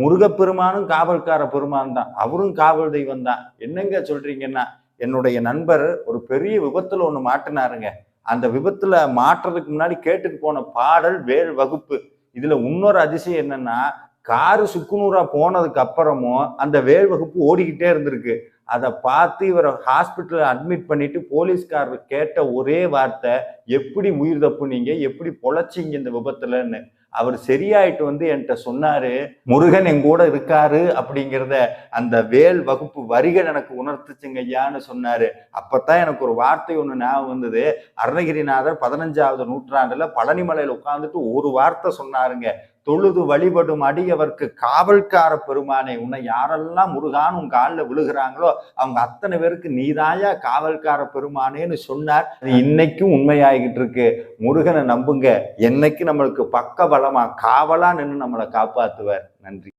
முருகப்பெருமானும் காவல்கார பெருமான் தான். அவரும் காவல் தெய்வம் தான். என்னங்க சொல்றீங்கன்னா என்னுடைய நண்பர் ஒரு பெரிய விபத்துல ஒன்று மாட்டினாருங்க. அந்த விபத்துல மாட்டுறதுக்கு முன்னாடி கேட்டுட்டு போன பாடல் வேல் வகுப்பு. இதுல இன்னொரு அதிசயம் என்னன்னா காரு சுக்குநூறா போனதுக்கு அப்புறமும் அந்த வேல் வகுப்பு ஓடிக்கிட்டே இருந்திருக்கு. அதை பார்த்து இவரை ஹாஸ்பிட்டலில் அட்மிட் பண்ணிட்டு போலீஸ்காரர் கேட்ட ஒரே வார்த்தை எப்படி உயிர் தப்புனீங்க? எப்படி பொழைச்சிங்க இந்த விபத்துலன்னு? அவர் சரியாயிட்டு வந்து என்கிட்ட சொன்னாரு முருகன் என் கூட இருக்காரு அப்படிங்கிறத அந்த வேல் வகுப்பு வரிகள் எனக்கு உணர்த்துச்சுங்க ஐயான்னு சொன்னாரு. அப்பத்தான் எனக்கு ஒரு வார்த்தை ஒண்ணு ஞாபகம் வந்தது. அருணகிரிநாதர் பதினஞ்சாவது நூற்றாண்டுல பழனிமலையில உட்காந்துட்டு ஒரு வார்த்தை சொன்னாருங்க. தொழுது வழிபடும் அடியவர்க்கு காவல்கார பெருமானை உன்னை யாரெல்லாம் முருகான் உன் காலில் விழுகிறாங்களோ அவங்க அத்தனை பேருக்கு நீதாயா காவல்கார பெருமானேன்னு சொன்னார். இன்னைக்கும் உண்மையாகிட்டு இருக்கு. முருகனை நம்புங்க. என்னைக்கு நம்மளுக்கு பக்க பலமா காவலா நின்று நம்மளை காப்பாத்துவார். நன்றி.